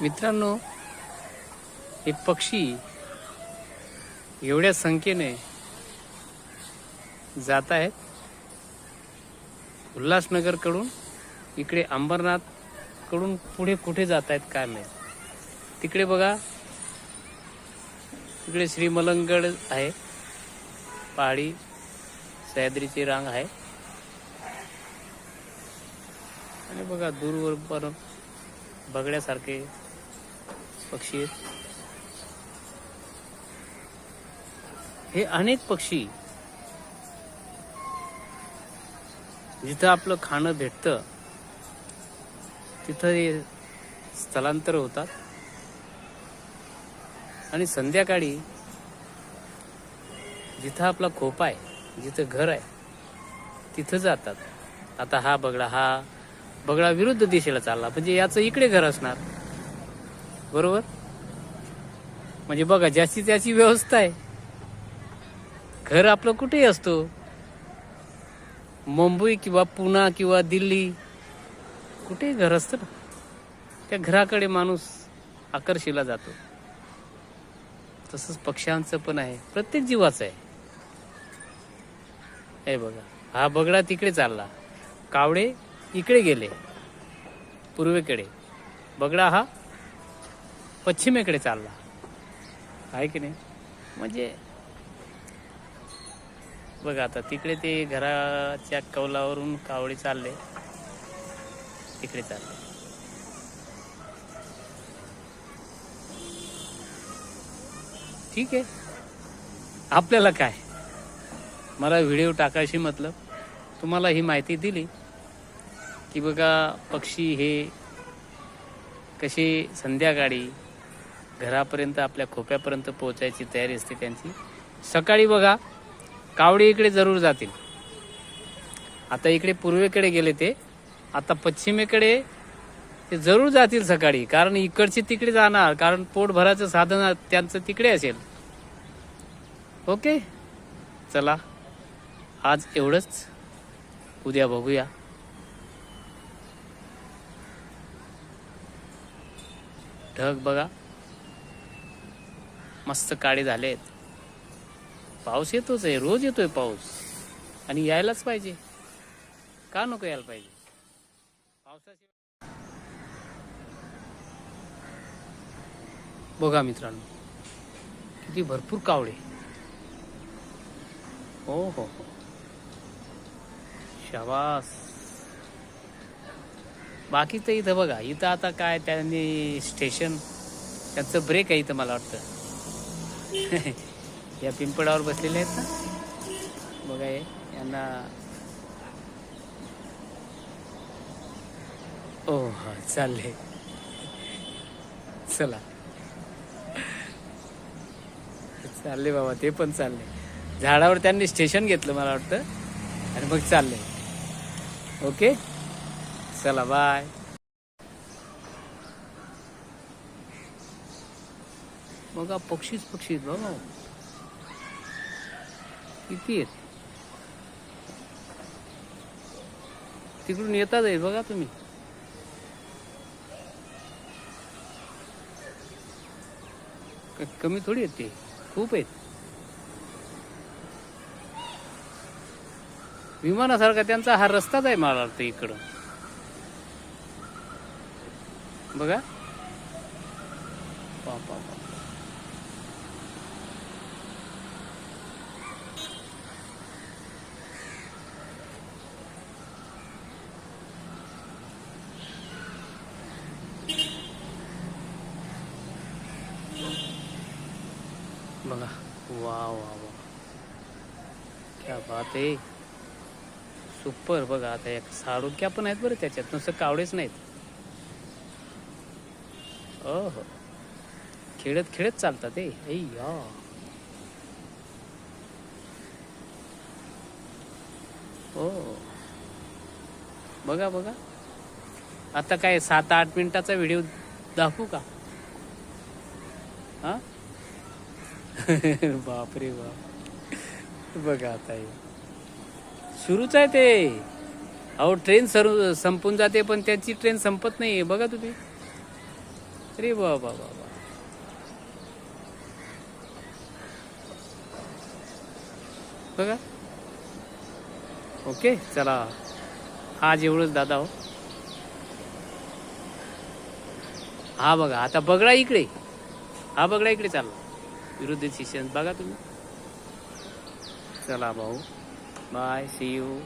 मित्रांनो हे पक्षी एवढ्या संख्येने जात आहेत. उल्हासनगरकडून इकडे अंबरनाथकडून पुढे कुठे जात आहेत काय माहीत. तिकडे बघा तिकडे श्रीमलंगड आहे. पहाडी सह्याद्रीची रांग आहे. आणि बघा दूरवर पण बघण्यासारखे पक्षी आहेत. हे अनेक पक्षी जिथं आपलं खाणं भेटतं तिथं हे स्थलांतर होतात. आणि संध्याकाळी जिथं आपला खोपा आहे जिथं घर आहे तिथं जातात. आता हा बगडा हा बगडा विरुद्ध दिशेला चालला. म्हणजे याचं इकडे घर असणार. बरोबर? म्हणजे बघा ज्याची त्याची व्यवस्था आहे. घर आपलं कुठेही असतो. मुंबई किंवा पुणा किंवा दिल्ली कुठेही घर असतं ना त्या घराकडे माणूस आकर्षिला जातो. तसंच पक्ष्यांचं पण आहे. प्रत्येक जीवाचं आहे. हे बघा हा बगडा तिकडे चालला. कावडे इकडे गेले. पूर्वेकडे. बगडा हा पश्चिमेकडे चालला. आहे की नाही? म्हणजे बघा आता तिकडे ते घराच्या कौलावरून कावळे चालले. तिकडे चालले. ठीक आहे. आपल्याला काय? मला व्हिडिओ टाकायची मतलब? तुम्हाला ही माहिती दिली की बघा पक्षी हे कसे संध्याकाळी घरापर्यंत आपल्या खोप्यापर्यंत पोहोचायची तयारी असते त्यांची. सकाळी बघा कावडी इकडे जरूर जातील. आता इकडे पूर्वेकडे गेले ते आता पश्चिमेकडे ते जरूर जातील सकाळी कारण इकडचे तिकडे जाणार कारण पोट भराचं साधन त्यांचं तिकडे असेल. ओके? चला आज एवढंच. उद्या बघूया. ढग बघा. मस्त काळे झालेत. पाऊस येतोच आहे रोज येतोय पाऊस. आणि यायलाच पाहिजे. का नको यायला पाहिजे? पावसाची बघा मित्रांनो किती भरपूर कावळे. हो हो हो. शाबास. बाकी तर इथं बघा इथं आता काय त्यांनी स्टेशन त्यांचं ब्रेक आहे इथं मला वाटतं. या पिंपळावर बसलेले आहेत ना? बघा हे यांना ओ हा चालले. चला. चालले बाबा ते पण चालले. झाडावर त्यांनी स्टेशन घेतलं मला वाटतं. आणि मग चालले. ओके चला बाय बघा पक्षीच पक्षी आहेत बघा. किती आहेत? तिकडून येतात आहे बघा तुम्ही. कमी थोडी आहेत ते. खूप आहेत. विमानासारखा त्यांचा हा रस्ताच आहे मला वाटतं इकडं. बघा. पा पा. बघा. वा वा वा क्या बात आहे. सुपर बघा आता एक साडुक्या पण आहेत बरं त्याच्यात. नुसतं कावडेच नाहीत. हो खेळत खेळत चालतात ते ऐ या. हो. बघा बघा. आता काय सात आठ मिनिटाचा व्हिडिओ दाखवू का? हा? बापरे बाप बघा आता हे. सुरूच आहे ते. अहो ट्रेन सरू संपून जाते पण त्यांची ट्रेन संपत नाही बघा तुम्ही. अरे बाबा बाबा बघा. ओके चला. आज एवढंच दादा हो. हा बघा आता बगडा इकडे. हा बगडा इकडे चालला. विरुद्ध शिक्षण बघा तुम्ही. चला भाऊ. Bye C you